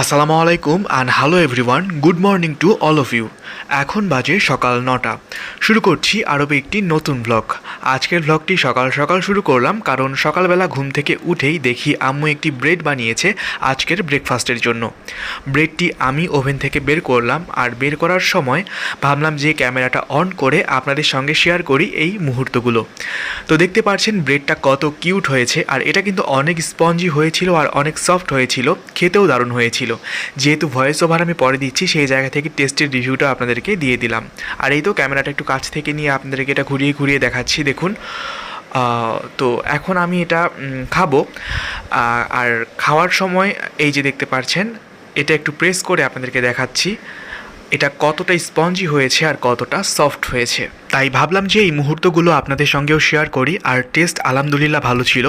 আসসালামু আলাইকুম and hello everyone good morning to all of you এখন বাজে সকাল নটা। শুরু করছি আরও একটি নতুন ব্লগ আজকের ব্লগটি সকাল সকাল শুরু করলাম কারণ সকালবেলা ঘুম থেকে উঠেই দেখি আম্মু একটি ব্রেড বানিয়েছে আজকের ব্রেকফাস্টের জন্য। ব্রেডটি আমি ওভেন থেকে বের করলাম আর বের করার সময় ভাবলাম যে ক্যামেরাটা অন করে আপনাদের সঙ্গে শেয়ার করি এই মুহূর্তগুলো। তো দেখতে পাচ্ছেন ব্রেডটা কত কিউট হয়েছে আর এটা কিন্তু অনেক স্পঞ্জি হয়েছিল আর অনেক সফট হয়েছিল, খেতেও দারুণ হয়েছিল। যেহেতু ভয়েস ওভার আমি পরে দিচ্ছি, সেই জায়গা থেকে টেস্টের রিভিউটা আপনাদেরকে দিয়ে দিলাম। আর এই তো ক্যামেরাটা একটু কাছ থেকে নিয়ে আপনাদেরকে এটা ঘুরিয়ে ঘুরিয়ে দেখাচ্ছি, দেখুন। তো এখন আমি এটা খাব। আর খাওয়ার সময় এই যে দেখতে পাচ্ছেন, এটা একটু প্রেস করে আপনাদেরকে দেখাচ্ছি। এটা কতটা স্পঞ্জি হয়েছে আর কতটা সফট হয়েছে। তাই ভাবলাম যে এই মুহূর্তগুলো আপনাদের সঙ্গেও শেয়ার করি। আর টেস্ট আলহামদুলিল্লাহ ভালো ছিল।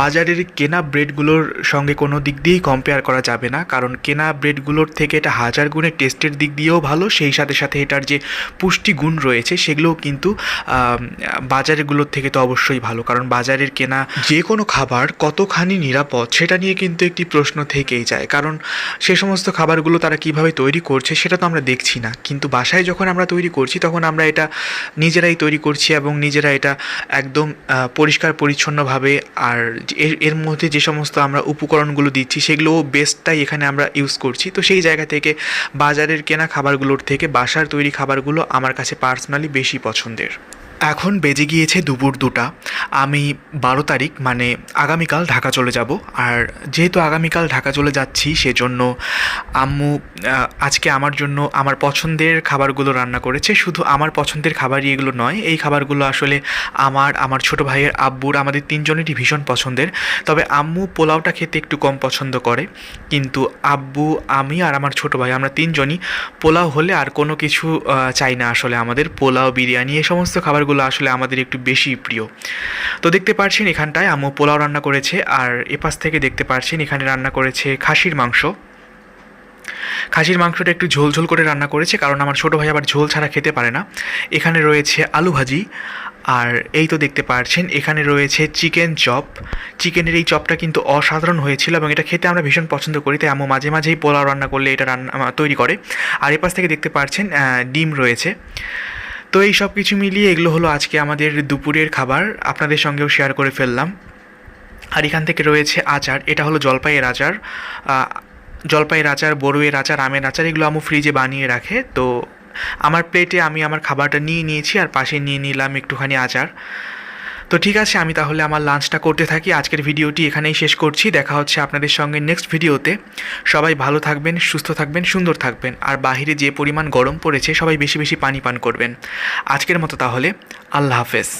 বাজারের কেনা ব্রেডগুলোর সঙ্গে কোনো দিক দিয়েই কম্পেয়ার করা যাবে না। কারণ কেনা ব্রেডগুলোর থেকে এটা হাজার গুণে টেস্টের দিক দিয়েও ভালো। সেই সাথে সাথে এটার যে পুষ্টি গুণ রয়েছে, সেগুলোও কিন্তু বাজারেরগুলোর থেকে তো অবশ্যই ভালো। কারণ বাজারের কেনা যে কোনো খাবার কতখানি নিরাপদ, সেটা নিয়ে কিন্তু একটি প্রশ্ন থেকেই যায়। কারণ সে সমস্ত খাবারগুলো তারা কীভাবে তৈরি করছে, সেটা তো আমরা দেখছি না। কিন্তু বাসায় যখন আমরা তৈরি করছি, তখন আমরা এটা নিজেরাই তৈরি করছি এবং নিজেরা এটা একদম পরিষ্কার, পরিচ্ছন্নভাবে আর এর এর মধ্যে যে সমস্ত আমরা উপকরণগুলো দিচ্ছি সেগুলোও বেস্টটাই এখানে আমরা ইউজ করছি। তো সেই জায়গা থেকে বাজারের কেনা খাবারগুলোর থেকে বাসার তৈরি খাবারগুলো আমার কাছে পার্সোনালি বেশি পছন্দের। এখন বেজে গিয়েছে দুপুর দুটা। আমি বারো তারিখ মানে আগামীকাল ঢাকা চলে যাব। আর যেহেতু আগামীকাল ঢাকা চলে যাচ্ছি, সেজন্য আম্মু আজকে আমার জন্য আমার পছন্দের খাবারগুলো রান্না করেছে। শুধু আমার পছন্দের খাবারই এগুলো নয়, এই খাবারগুলো আসলে আমার আমার ছোট ভাইয়ের আব্বুর, আমাদের তিনজনেরই ভীষণ পছন্দের। তবে আম্মু পোলাওটা খেতে একটু কম পছন্দ করে। কিন্তু আব্বু, আমি আর আমার ছোট ভাই, আমরা তিনজনই পোলাও হলে আর কোনো কিছু চাই না আসলে আমাদের। পোলাও, বিরিয়ানি, এই সমস্ত খাবারগুলো আসলে আমাদের একটু বেশি প্রিয়। তো দেখতে পাচ্ছেন এখানটায় আম্মু পোলাও রান্না করেছে আর এপাশ থেকে দেখতে পাচ্ছেন এখানে রান্না করেছে খাসির মাংস। খাসির মাংসটা একটু ঝোল ঝোল করে রান্না করেছে কারণ আমার ছোটো ভাই আবার ঝোল ছাড়া খেতে পারে না। এখানে রয়েছে আলু ভাজি আর এই তো দেখতে পাচ্ছেন এখানে রয়েছে চিকেন চপ। চিকেনের এই চপটা কিন্তু অসাধারণ হয়েছিল এবং এটা খেতে আমরা ভীষণ পছন্দ করি, তাই আম্মু মাঝে মাঝেই পোলাও রান্না করলে এটা রান্না তৈরি করে। আর এপাশ থেকে দেখতে পাচ্ছেন ডিম রয়েছে। তো এই সব কিছু মিলিয়ে এগুলো হলো আজকে আমাদের দুপুরের খাবার। আপনাদের সঙ্গেও শেয়ার করে ফেললাম। আর এখান থেকে রয়েছে আচার। এটা হলো জলপাইয়ের আচার। জলপাইয়ের আচার বড়ুয়ের আচার, আমের আচার, এগুলো আমু ফ্রিজে বানিয়ে রাখে। তো আমার প্লেটে আমি আমার খাবারটা নিয়ে নিয়েছি আর পাশে নিয়ে নিলাম একটুখানি আচার। তো ঠিক আছে, আমি তাহলে আমার লাঞ্চটা করতে থাকি। আজকের ভিডিওটি এখানেই শেষ করছি। দেখা হচ্ছে আপনাদের সঙ্গে নেক্সট ভিডিওতে। সবাই ভালো থাকবেন, সুস্থ থাকবেন, সুন্দর থাকবেন। আর বাহিরে যে পরিমাণ গরম পড়েছে, সবাই বেশি বেশি পানি পান করবেন। আজকের মতো তাহলে, আল্লাহ হাফেজ।